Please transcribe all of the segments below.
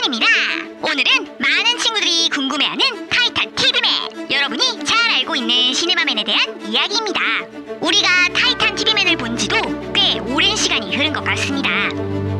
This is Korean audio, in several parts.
시튼입니다. 오늘은 많은 친구들이 궁금해하는 타이탄 TV맨 여러분이 잘 알고 있는 시네마맨에 대한 이야기입니다. 우리가 타이탄 TV맨을 본 지도 꽤 오랜 시간이 흐른 것 같습니다.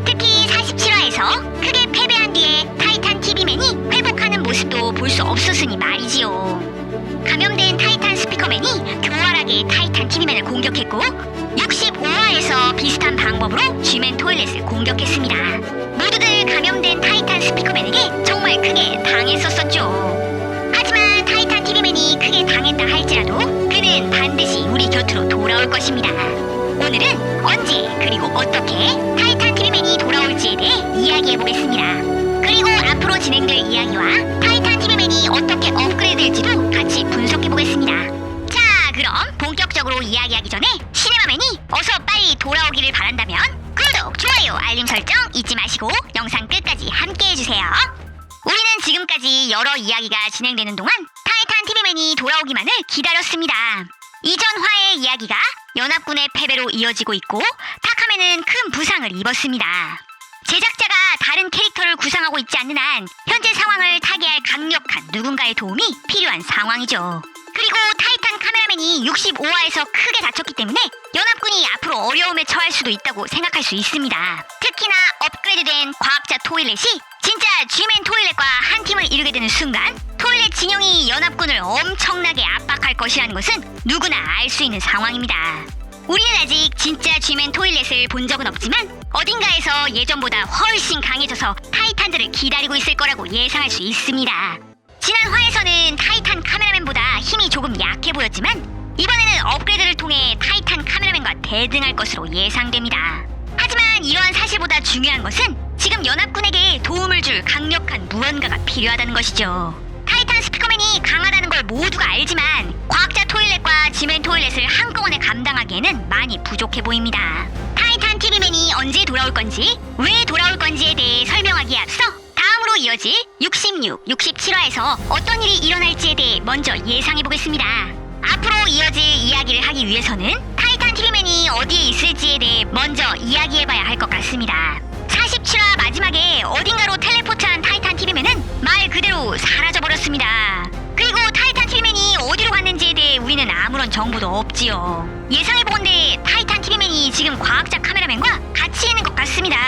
특히 47화에서 크게 패배한 뒤에 타이탄 TV맨이 회복하는 모습도 볼 수 없었으니 말이지요. 감염된 타이탄 스피커맨이 교활하게 타이탄 TV맨을 공격했고 65화에서 비슷한 방법으로 쥐맨 토일렛을 공격했습니다. 모두들 감염된 타이탄 스피커맨에게 정말 크게 당했었었죠. 하지만 타이탄 TV맨이 크게 당했다 할지라도 그는 반드시 우리 곁으로 돌아올 것입니다. 오늘은 언제 그리고 어떻게 타이탄 TV맨이 돌아올지에 대해 이야기해 보겠습니다. 그리고 앞으로 진행될 이야기와 타이탄 TV맨이 어떻게 업그레이드 될지도 같이 분석해 보겠습니다. 자, 그럼 본격적으로 이야기하기 전에 여러 이야기가 진행되는 동안 타이탄 TV맨이 돌아오기만을 기다렸습니다. 이전 화의 이야기가 연합군의 패배로 이어지고 있고 타카맨은 큰 부상을 입었습니다. 제작자가 다른 캐릭터를 구상하고 있지 않는 한 현재 상황을 타개할 강력한 누군가의 도움이 필요한 상황이죠. 그리고 타이탄 카메라맨이 65화에서 크게 다쳤기 때문에 연합군이 앞으로 어려움에 처할 수도 있다고 생각할 수 있습니다. 특히나 업그레이드된 과학자 토일렛이 토일렛과 한 팀을 이루게 되는 순간 토일렛 진영이 연합군을 엄청나게 압박할 것이라는 것은 누구나 알 수 있는 상황입니다. 우리는 아직 진짜 쥐맨 토일렛을 본 적은 없지만 어딘가에서 예전보다 훨씬 강해져서 타이탄들을 기다리고 있을 거라고 예상할 수 있습니다. 지난 화에서는 타이탄 카메라맨보다 힘이 조금 약해 보였지만 이번에는 업그레이드를 통해 타이탄 카메라맨과 대등할 것으로 예상됩니다. 하지만 이러한 사실보다 중요한 것은 지금 연합군에게 도움을 줄 강력한 무언가가 필요하다는 것이죠. 타이탄 스피커맨이 강하다는 걸 모두가 알지만 과학자 토일렛과 지멘 토일렛을 한꺼번에 감당하기에는 많이 부족해 보입니다. 타이탄 TV맨이 언제 돌아올 건지, 왜 돌아올 건지에 대해 설명하기에 앞서 다음으로 이어질 66, 67화에서 어떤 일이 일어날지에 대해 먼저 예상해 보겠습니다. 앞으로 이어질 이야기를 하기 위해서는 타이탄 TV맨이 어디에 있을지에 대해 먼저 이야기해 봐야 할 것 같습니다. 정보도 없지요. 예상해보건대 타이탄 TV맨이 지금 과학자 카메라맨과 같이 있는 것 같습니다.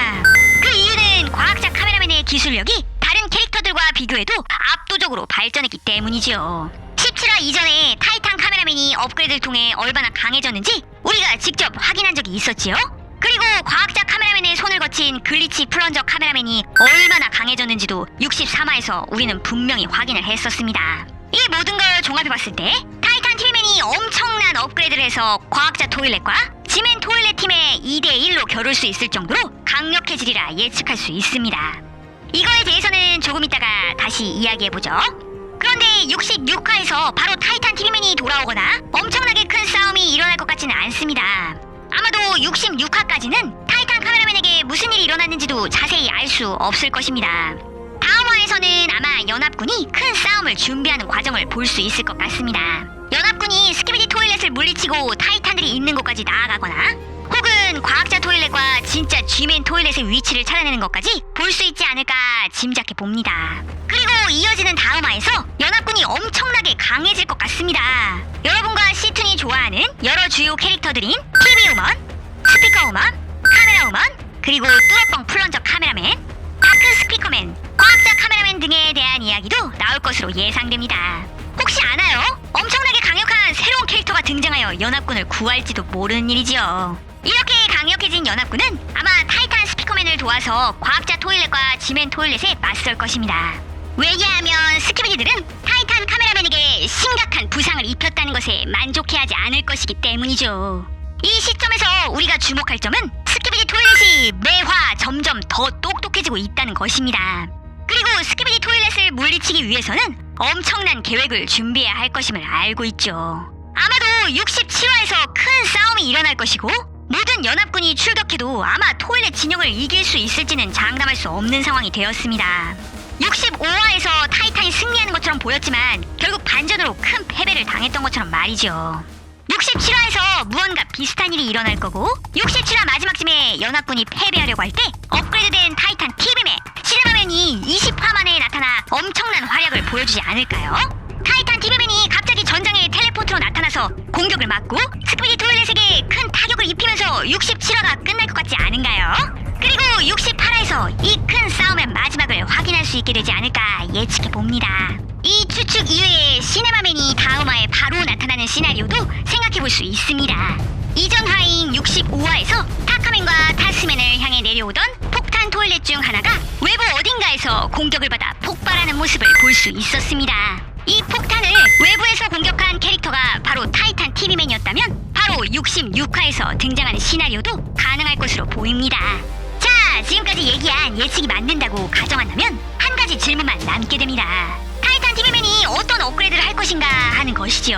그 이유는 과학자 카메라맨의 기술력이 다른 캐릭터들과 비교해도 압도적으로 발전했기 때문이죠. 17화 이전에 타이탄 카메라맨이 업그레이드를 통해 얼마나 강해졌는지 우리가 직접 확인한 적이 있었지요. 그리고 과학자 카메라맨의 손을 거친 글리치 플런저 카메라맨이 얼마나 강해졌는지도 63화에서 우리는 분명히 확인을 했었습니다. 이 모든 걸 종합해 봤을 때 타이탄 TV맨이 엄청난 업그레이드를 해서 과학자 토일렛과 지멘 토일렛 팀의 2대1로 겨룰 수 있을 정도로 강력해지리라 예측할 수 있습니다. 이거에 대해서는 조금 이따가 다시 이야기해보죠. 그런데 66화에서 바로 타이탄 TV맨이 돌아오거나 엄청나게 큰 싸움이 일어날 것 같지는 않습니다. 아마도 66화까지는 타이탄 카메라맨에게 무슨 일이 일어났는지도 자세히 알 수 없을 것입니다. 다음 화에서는 아마 연합군이 큰 싸움을 준비하는 과정을 볼 수 있을 것 같습니다. 연합군이 스키비디 토일렛을 물리치고 타이탄들이 있는 곳까지 나아가거나 혹은 과학자 토일렛과 진짜 쥐맨 토일렛의 위치를 찾아내는 것까지 볼 수 있지 않을까 짐작해 봅니다. 그리고 이어지는 다음 화에서 연합군이 엄청나게 강해질 것 같습니다. 여러분과 시툰이 좋아하는 여러 주요 캐릭터들인 TV 우먼, 스피커 우먼, 카메라 우먼, 그리고 뚜러뻥 플런저 카메라맨, 다크 스피커맨, 과학자 카메라맨 등에 대한 이야기도 나올 것으로 예상됩니다. 혹시 아나요? 엄청나게 강력한 새로운 캐릭터가 등장하여 연합군을 구할지도 모르는 일이지요. 이렇게 강력해진 연합군은 아마 타이탄 스피커맨을 도와서 과학자 토일렛과 지멘 토일렛에 맞설 것입니다. 왜냐하면 스키비디들은 타이탄 카메라맨에게 심각한 부상을 입혔다는 것에 만족해하지 않을 것이기 때문이죠. 이 시점에서 우리가 주목할 점은 스키비디 토일렛이 매화 점점 더 똑똑해지고 있다는 것입니다. 그리고 스키비디 토일렛을 물리치기 위해서는 엄청난 계획을 준비해야 할 것임을 알고 있죠. 아마도 67화에서 큰 싸움이 일어날 것이고 모든 연합군이 출격해도 아마 토일렛 진영을 이길 수 있을지는 장담할 수 없는 상황이 되었습니다. 65화에서 타이탄이 승리하는 것처럼 보였지만 결국 반전으로 큰 패배를 당했던 것처럼 말이죠. 67화에서 무언가 비슷한 일이 일어날 거고 67화 마지막쯤에 연합군이 패배하려고 할 때 업그레이드된 보여주지 않을까요? 타이탄 TV맨이 갑자기 전장에 텔레포트로 나타나서 공격을 막고 스피디 토일렛에게 큰 타격을 입히면서 67화가 끝날 것 같지 않은가요? 그리고 68화에서 이 큰 싸움의 마지막을 확인할 수 있게 되지 않을까 예측해 봅니다. 이 추측 이외에 시네마맨이 다음 화에 바로 나타나는 시나리오도 생각해 볼 수 있습니다. 이전 화인 65화에서 타카맨과 타스맨을 향해 내려오던 폭탄 토일렛 중 하나가 외부 어딘가에서 공격을 받아 폭발하는 모습을 볼 수 있었습니다. 이 폭탄을 외부에서 공격한 캐릭터가 바로 타이탄 TV맨이었다면 바로 66화에서 등장하는 시나리오도 가능할 것으로 보입니다. 자, 지금까지 얘기한 예측이 맞는다고 가정한다면 한 가지 질문만 남게 됩니다. 타이탄 TV맨이 어떤 업그레이드를 할 것인가 하는 것이죠.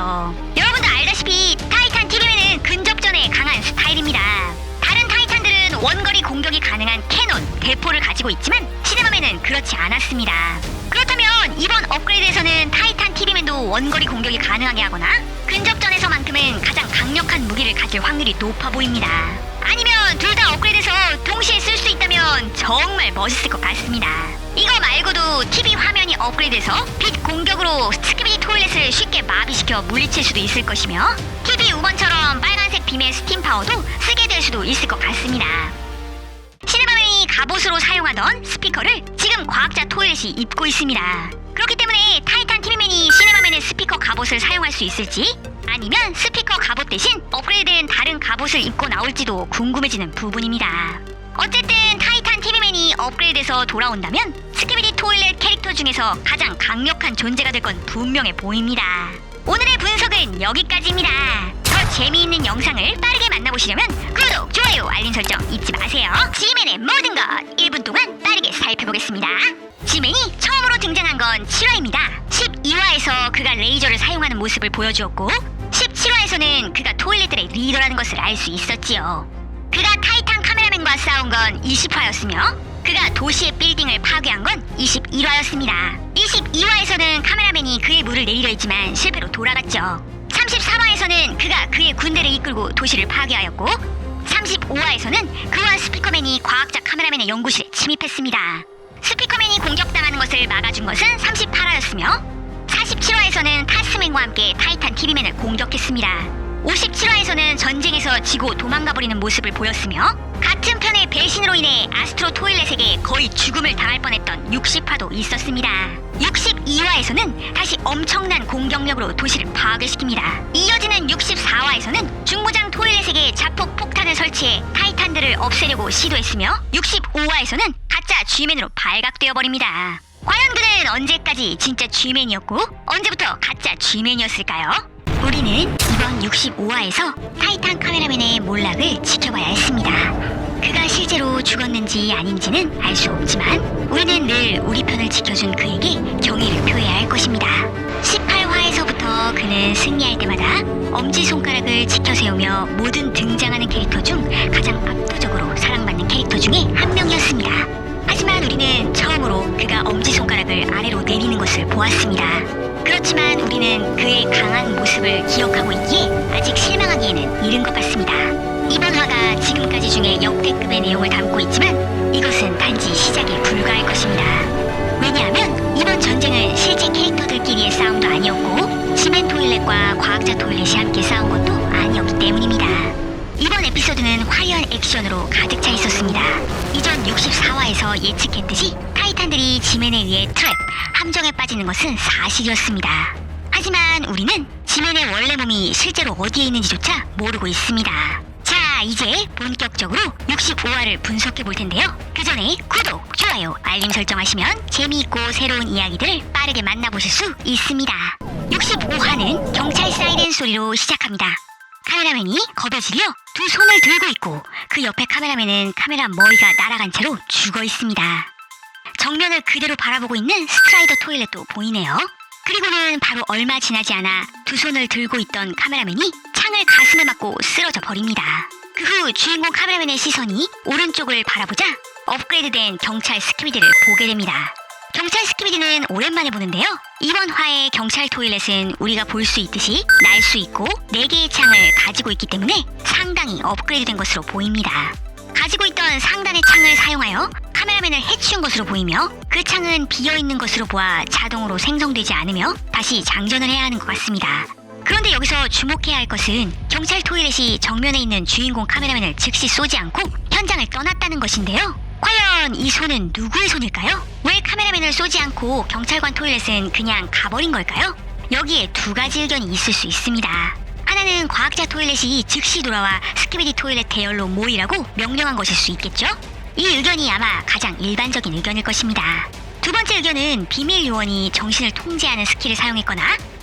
여러분도 알다시피 타이탄 TV맨은 근접전에 강한 스타일입니다. 원거리 공격이 가능한 캐논, 대포를 가지고 있지만 시네마맨은 그렇지 않았습니다. 그렇다면 이번 업그레이드에서는 타이탄 TV맨도 원거리 공격이 가능하게 하거나 근접전에서만큼은 가장 강력한 무기를 가질 확률이 높아 보입니다. 아니면 둘 다 업그레이드해서 동시에 쓸 수 있다면 정말 멋있을 것 같습니다. 이거 말고도 TV 화면이 업그레이드해서 빛 공격으로 스키비디 토일렛을 쉽게 마비시켜 물리칠 수도 있을 것이며 TV 우먼처럼 빨 간색 빔의 스팀 파워도 쓰게 될 수도 있을 것 같습니다. 시네마맨이 갑옷으로 사용하던 스피커를 지금 과학자 토일렛이 입고 있습니다. 그렇기 때문에 타이탄 TV맨이 시네마맨의 스피커 갑옷을 사용할 수 있을지 아니면 스피커 갑옷 대신 업그레이드된 다른 갑옷을 입고 나올지도 궁금해지는 부분입니다. 어쨌든 타이탄 TV맨이 업그레이드해서 돌아온다면 스키비디 토일렛 캐릭터 중에서 가장 강력한 존재가 될 건 분명해 보입니다. 오늘의 분석은 여기까지입니다. 더 재미있는 영상을 빠르게 만나보시려면 구독, 좋아요, 알림 설정 잊지 마세요. 지맨의 모든 것 1분 동안 빠르게 살펴보겠습니다. 지맨이 처음으로 등장한 건 7화입니다. 12화에서 그가 레이저를 사용하는 모습을 보여주었고 17화에서는 그가 토일렛들의 리더라는 것을 알 수 있었지요. 그가 타이탄 카메라맨과 싸운 건 20화였으며 그가 도시의 빌딩을 파괴한 건 21화였습니다. 22화에서는 카메라맨이 그의 물을 내리려 했지만 실패로 돌아갔죠. 33화에서는 그가 그의 군대를 이끌고 도시를 파괴하였고 35화에서는 그와 스피커맨이 과학자 카메라맨의 연구실에 침입했습니다. 스피커맨이 공격당하는 것을 막아준 것은 38화였으며 47화에서는 타스맨과 함께 타이탄 TV맨을 공격했습니다. 57화에서는 전쟁에서 지고 도망가버리는 모습을 보였으며 같은 편의 배신으로 인해 아스트로 토일렛에게 거의 죽음을 당할 뻔했던 60화도 있었습니다. 62화에서는 다시 엄청난 공격력으로 도시를 파괴시킵니다. 이어지는 64화에서는 중무장 토일렛에게 자폭 폭탄을 설치해 타이탄들을 없애려고 시도했으며 65화에서는 가짜 G맨으로 발각되어 버립니다. 과연 그는 언제까지 진짜 G맨이었고 언제부터 가짜 G맨이었을까요? 우리는 이번 65화에서 타이탄 카메라맨의 몰락을 지켜봐야 했습니다. 그가 실제로 죽었는지 아닌지는 알 수 없지만 우리는 늘 우리 편을 지켜준 그에게 경의를 표해야 할 것입니다. 18화에서부터 그는 승리할 때마다 엄지손가락을 지켜 세우며 모든 등장하는 캐릭터 중 가장 압도적으로 사랑받는 캐릭터 중에 한 명이었습니다. 하지만 우리는 처음으로 그가 엄지손가락을 아래로 내리는 것을 보았습니다. 그렇지만 우리는 그의 강한 모습을 기억하고 있기에 아직 실망하기에는 이른 것 같습니다. 이번 화가 지금까지 중에 역대급의 내용을 담고 있지만 이것은 단지 시작에 불과할 것입니다. 왜냐하면 이번 전쟁은 실제 캐릭터들끼리의 싸움도 아니었고 지멘 토일렛과 과학자 토일렛이 함께 싸운 것도 아니었기 때문입니다. 이번 에피소드는 화려한 액션으로 가득 차 있었습니다. 이전 64화에서 예측했듯이 타이탄들이 지멘에 의해 트랩, 함정에 빠지는 것은 사실이었습니다. 하지만 우리는 지멘의 원래 몸이 실제로 어디에 있는지조차 모르고 있습니다. 자, 이제 본격적으로 65화를 분석해 볼 텐데요. 그 전에 구독, 좋아요, 알림 설정하시면 재미있고 새로운 이야기들을 빠르게 만나보실 수 있습니다. 65화는 경찰 사이렌 소리로 시작합니다. 카메라맨이 겁에 질려 두 손을 들고 있고 그 옆에 카메라맨은 카메라 머리가 날아간 채로 죽어 있습니다. 정면을 그대로 바라보고 있는 스트라이더 토일렛도 보이네요. 그리고는 바로 얼마 지나지 않아 두 손을 들고 있던 카메라맨이 창을 가슴에 맞고 쓰러져 버립니다. 그 후 주인공 카메라맨의 시선이 오른쪽을 바라보자 업그레이드된 경찰 스키비디를 보게 됩니다. 경찰 스키비디는 오랜만에 보는데요. 이번 화의 경찰 토일렛은 우리가 볼 수 있듯이 날 수 있고 4개의 창을 가지고 있기 때문에 상당히 업그레이드된 것으로 보입니다. 가지고 있던 상단의 창을 사용하여 카메라맨을 해치운 것으로 보이며 그 창은 비어있는 것으로 보아 자동으로 생성되지 않으며 다시 장전을 해야 하는 것 같습니다. 그런데 여기서 주목해야 할 것은 경찰 토일렛이 정면에 있는 주인공 카메라맨을 즉시 쏘지 않고 현장을 떠났다는 것인데요. 과연 이 손은 누구의 손일까요? 왜 카메라맨을 쏘지 않고 경찰관 토일렛은 그냥 가버린 걸까요? 여기에 두 가지 의견이 있을 수 있습니다. 하나는 과학자 토일렛이 즉시 돌아와 스키비디 토일렛 대열로 모이라고 명령한 것일 수 있겠죠? 이 의견이 아마 가장 일반적인 의견일 것입니다. 두 번째 의견은 비밀 요원이 정신을 통제하는 스킬을 사용했거나 저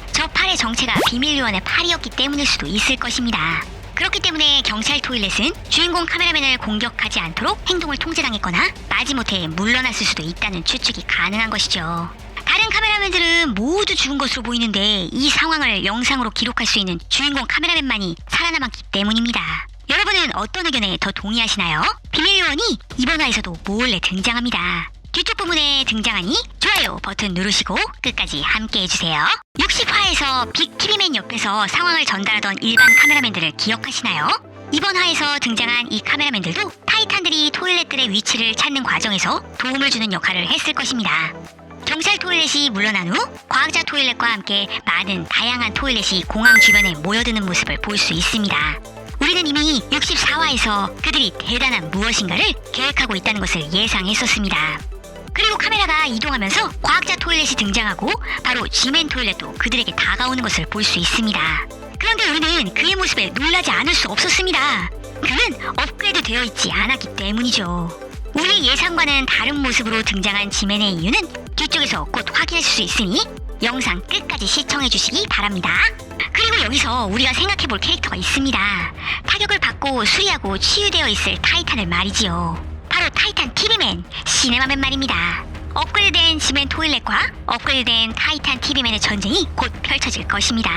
팔의 정체가 비밀 요원의 팔이었기 때문일 수도 있을 것입니다. 그렇기 때문에 경찰 토일렛은 주인공 카메라맨을 공격하지 않도록 행동을 통제당했거나 마지못해 물러났을 수도 있다는 추측이 가능한 것이죠. 다른 카메라맨들은 모두 죽은 것으로 보이는데 이 상황을 영상으로 기록할 수 있는 주인공 카메라맨만이 살아남았기 때문입니다. 여러분은 어떤 의견에 더 동의하시나요? 비밀 요원이 이번 화에서도 몰래 등장합니다. 뒤쪽 부분에 등장하니 좋아요 버튼 누르시고 끝까지 함께 해주세요. 60화에서 빅 TV맨 옆에서 상황을 전달하던 일반 카메라맨들을 기억하시나요? 이번 화에서 등장한 이 카메라맨들도 타이탄들이 토일렛들의 위치를 찾는 과정에서 도움을 주는 역할을 했을 것입니다. 경찰 토일렛이 물러난 후 과학자 토일렛과 함께 많은 다양한 토일렛이 공항 주변에 모여드는 모습을 볼 수 있습니다. 우리는 이미 64화에서 그들이 대단한 무엇인가를 계획하고 있다는 것을 예상했었습니다. 그리고 카메라가 이동하면서 과학자 토일렛이 등장하고 바로 지맨 토일렛도 그들에게 다가오는 것을 볼 수 있습니다. 그런데 우리는 그의 모습에 놀라지 않을 수 없었습니다. 그는 업그레이드 되어 있지 않았기 때문이죠. 우리 예상과는 다른 모습으로 등장한 지맨의 이유는 뒤쪽에서 곧 확인할 수 있으니 영상 끝까지 시청해 주시기 바랍니다. 그리고 여기서 우리가 생각해 볼 캐릭터가 있습니다. 타격을 받고 수리하고 치유되어 있을 타이탄을 말이지요. 타이탄 TV맨, 시네마맨 말입니다. 업그레이드된 지맨 토일렛과 업그레이드된 타이탄 TV맨의 전쟁이 곧 펼쳐질 것입니다.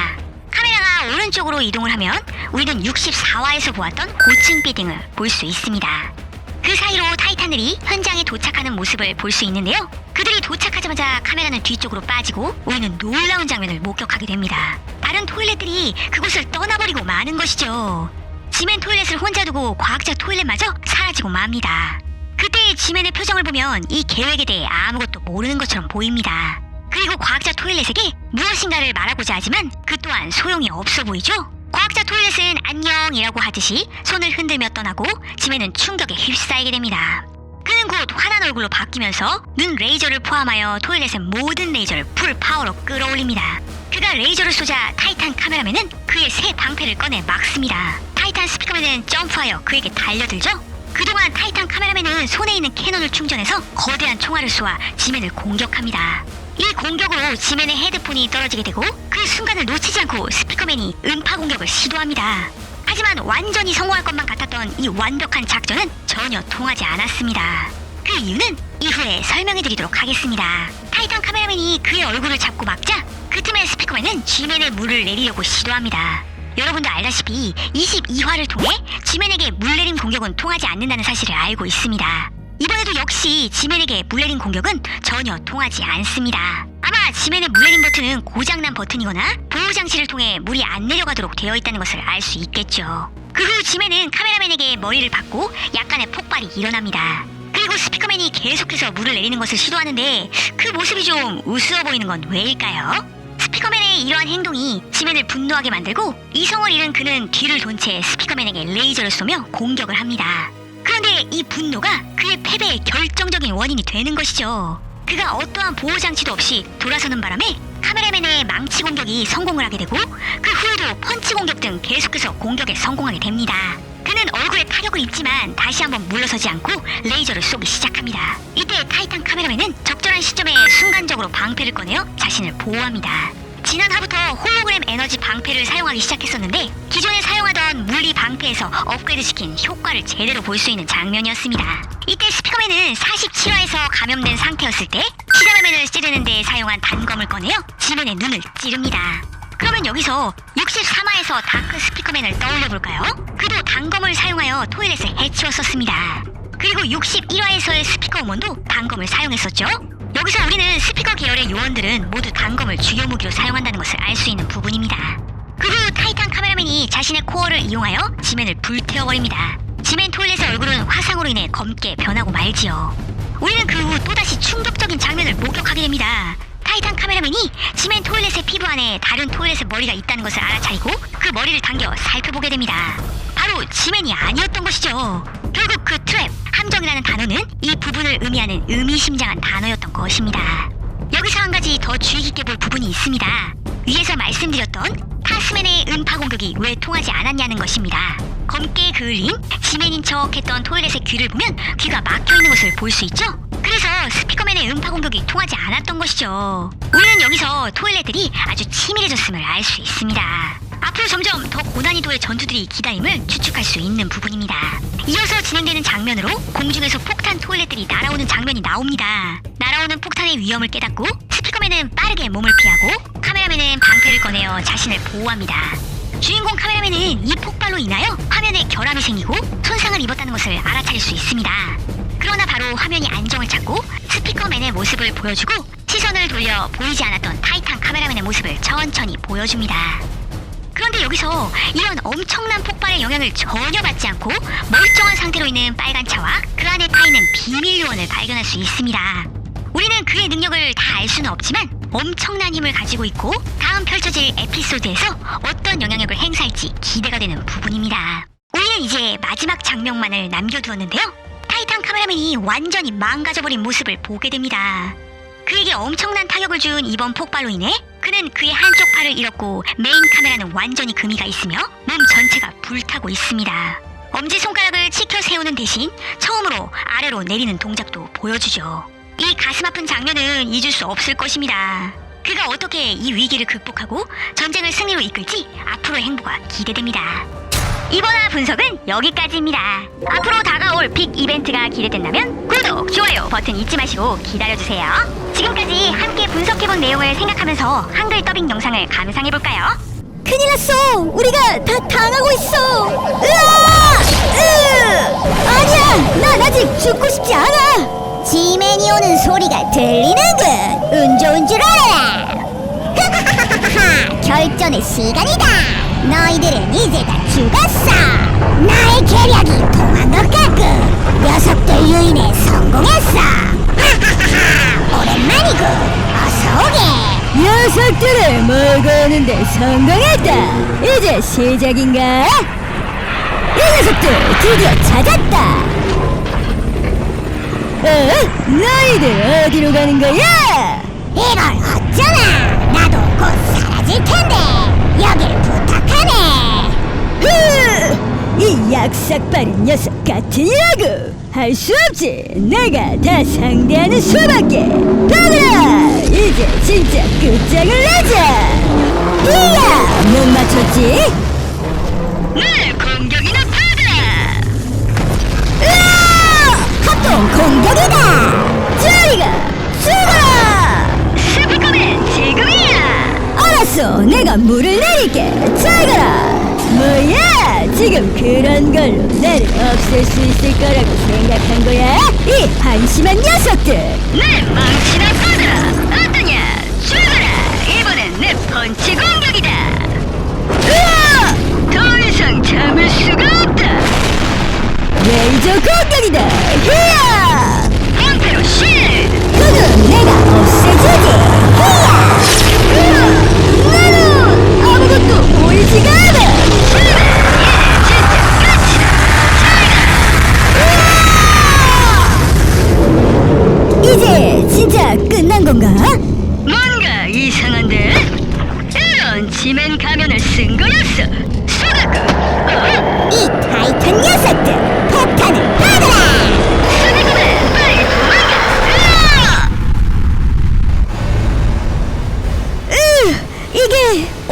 카메라가 오른쪽으로 이동을 하면 우리는 64화에서 보았던 고층 빌딩을 볼 수 있습니다. 그 사이로 타이탄들이 현장에 도착하는 모습을 볼 수 있는데요. 그들이 도착하자마자 카메라는 뒤쪽으로 빠지고 우리는 놀라운 장면을 목격하게 됩니다. 다른 토일렛들이 그곳을 떠나버리고 마는 것이죠. 지맨 토일렛을 혼자 두고 과학자 토일렛마저 사라지고 맙니다. 지맨의 표정을 보면 이 계획에 대해 아무것도 모르는 것처럼 보입니다. 그리고 과학자 토일렛에게 무엇인가를 말하고자 하지만 그 또한 소용이 없어 보이죠? 과학자 토일렛은 안녕이라고 하듯이 손을 흔들며 떠나고 지맨은 충격에 휩싸이게 됩니다. 그는 곧 환한 얼굴로 바뀌면서 눈 레이저를 포함하여 토일렛의 모든 레이저를 풀 파워로 끌어올립니다. 그가 레이저를 쏘자 타이탄 카메라맨은 그의 새 방패를 꺼내 막습니다. 타이탄 스피커맨은 점프하여 그에게 달려들죠. 그동안 타이탄 카메라맨은 손에 있는 캐논을 충전해서 거대한 총알을 쏘아 지맨을 공격합니다. 이 공격으로 지맨의 헤드폰이 떨어지게 되고 그 순간을 놓치지 않고 스피커맨이 음파 공격을 시도합니다. 하지만 완전히 성공할 것만 같았던 이 완벽한 작전은 전혀 통하지 않았습니다. 그 이유는 이후에 설명해 드리도록 하겠습니다. 타이탄 카메라맨이 그의 얼굴을 잡고 막자 그 틈에 스피커맨은 지맨의 물을 내리려고 시도합니다. 여러분도 알다시피 22화를 통해 지맨에게 물내림 공격은 통하지 않는다는 사실을 알고 있습니다. 이번에도 역시 지맨에게 물내림 공격은 전혀 통하지 않습니다. 아마 지맨의 물내림 버튼은 고장난 버튼이거나 보호 장치를 통해 물이 안 내려가도록 되어 있다는 것을 알 수 있겠죠. 그 후 지맨은 카메라맨에게 머리를 받고 약간의 폭발이 일어납니다. 그리고 스피커맨이 계속해서 물을 내리는 것을 시도하는데 그 모습이 좀 우스워 보이는 건 왜일까요? 스피커맨의 이러한 행동이 지맨을 분노하게 만들고 이성을 잃은 그는 뒤를 돈 채 스피커맨에게 레이저를 쏘며 공격을 합니다. 그런데 이 분노가 그의 패배의 결정적인 원인이 되는 것이죠. 그가 어떠한 보호 장치도 없이 돌아서는 바람에 카메라맨의 망치 공격이 성공을 하게 되고 그 후에도 펀치 공격 등 계속해서 공격에 성공하게 됩니다. 그는 얼굴에 타격을 입지만 다시 한번 물러서지 않고 레이저를 쏘기 시작합니다. 이때 타이탄 카메라맨은 적절한 시점에 순간적으로 방패를 꺼내어 자신을 보호합니다. 지난 화부터 홀로그램 에너지 방패를 사용하기 시작했었는데 기존에 사용하던 물리 방패에서 업그레이드시킨 효과를 제대로 볼 수 있는 장면이었습니다. 이때 스피커맨은 47화에서 감염된 상태였을 때 시다마맨을 찌르는 데 사용한 단검을 꺼내어 지맨의 눈을 찌릅니다. 그러면 여기서 63화에서 다크 스피커맨을 떠올려 볼까요? 그도 단검을 사용하여 토일렛을 해치웠었습니다. 그리고 61화에서의 스피커 우먼도 단검을 사용했었죠. 여기서 우리는 스피커 계열의 요원들은 모두 단검을 주요 무기로 사용한다는 것을 알 수 있는 부분입니다. 그 후 타이탄 카메라맨이 자신의 코어를 이용하여 지맨을 불태워버립니다. 지멘 토일렛의 얼굴은 화상으로 인해 검게 변하고 말지요. 우리는 그 후 또다시 충격적인 장면을 목격하게 됩니다. 타이탄 카메라맨이 지멘 토일렛의 피부 안에 다른 토일렛의 머리가 있다는 것을 알아차리고 그 머리를 당겨 살펴보게 됩니다. 바로 지멘이 아니었던 것이죠. 결국 그 트랩, 함정이라는 단어는 이 부분을 의미하는 의미심장한 단어였던 것입니다. 여기서 한 가지 더 주의 깊게 볼 부분이 있습니다. 위에서 말씀드렸던 타스맨의 음파 공격이 왜 통하지 않았냐는 것입니다. 검게 그을린 지맨인 척했던 토일렛의 귀를 보면 귀가 막혀 있는 것을 볼 수 있죠? 그래서 스피커맨의 음파 공격이 통하지 않았던 것이죠. 우리는 여기서 토일렛들이 아주 치밀해졌음을 알 수 있습니다. 앞으로 점점 더 고난이도의 전투들이 기다림을 추측할 수 있는 부분입니다. 이어서 진행되는 장면으로 공중에서 폭탄 토일렛들이 날아오는 장면이 나옵니다. 날아오는 폭탄의 위험을 깨닫고 스피커맨은 빠르게 몸을 피하고 카메라맨은 방패를 꺼내어 자신을 보호합니다. 주인공 카메라맨은 이 폭발로 인하여 화면에 결함이 생기고 손상을 입었다는 것을 알아차릴 수 있습니다. 그러나 바로 화면이 안정을 찾고 스피커맨의 모습을 보여주고 시선을 돌려 보이지 않았던 타이탄 카메라맨의 모습을 천천히 보여줍니다. 그런데 여기서 이런 엄청난 폭발의 영향을 전혀 받지 않고 멀쩡한 상태로 있는 빨간 차와 그 안에 타 있는 비밀 요원을 발견할 수 있습니다. 우리는 그의 능력을 다 알 수는 없지만 엄청난 힘을 가지고 있고 다음 펼쳐질 에피소드에서 어떤 영향력을 행사할지 기대가 되는 부분입니다. 우리는 이제 마지막 장면만을 남겨두었는데요. 타이탄 카메라맨이 완전히 망가져버린 모습을 보게 됩니다. 그에게 엄청난 타격을 준 이번 폭발로 인해 그는 그의 한쪽 팔을 잃었고 메인 카메라는 완전히 금이가 있으며 몸 전체가 불타고 있습니다. 엄지 손가락을 치켜 세우는 대신 처음으로 아래로 내리는 동작도 보여주죠. 이 가슴 아픈 장면은 잊을 수 없을 것입니다. 그가 어떻게 이 위기를 극복하고 전쟁을 승리로 이끌지 앞으로의 행보가 기대됩니다. 이번화 분석은 여기까지입니다. 앞으로 다가올 빅 이벤트가 기대된다면 구독, 좋아요 버튼 잊지 마시고 기다려주세요. 지금까지 함께 분석해본 내용을 생각하면서 한글 더빙 영상을 감상해볼까요? 큰일 났어! 우리가 다 당하고 있어! 으아! 으! 아니야! 난 아직 죽고 싶지 않아! 지맨이 오는 소리가 들리는군! 운 좋은 줄 알아라! 결전의 시간이다! 너희들은 이제 다 죽었어! 나의 계략이 통한 것 같군! 녀석들 유인에 성공했어! 하하하하! 오랜만이군! 어서 오게! 녀석들을 먹었는데 성공했다! 이제 시작인가? 이 녀석들 드디어 찾았다! 어? 너희들 어디로 가는 거야? 이걸 어쩌나! 나도 곧 사라질 텐데! 여길 부탁하네! 흐! 이 약삭빠른 녀석 같으냐고! 할 수 없지! 내가 다 상대하는 수밖에! 가거라! 이제 진짜 끝장을 내자! 이야! 못 맞췄지? 네, 공격이나! 으아! 합동 공격이다! 저리가 죽어라! 스피커맨 지금이야! 알았어, 내가 물을 내릴게. 잘 가라. 뭐야? 지금 그런 걸로 나를 없앨 수 있을 거라고 생각한 거야? 이 한심한 녀석들! 내 망치나 받아라! 어떠냐? 죽어라! 이번엔 내 펀치 공격이다! 으아! 더 이상 참을 수가 없다! 레이저 공격이다! 히야! 보이지가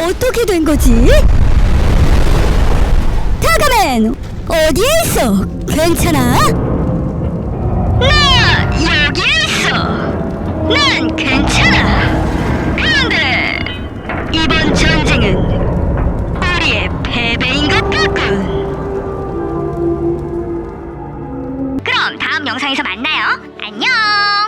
어떻게 된 거지? 타가맨 어디에 있어? 괜찮아? 나 여기에 있어. 난 괜찮아. 그런데 이번 전쟁은 우리의 패배인 것 같군. 그럼 다음 영상에서 만나요. 안녕.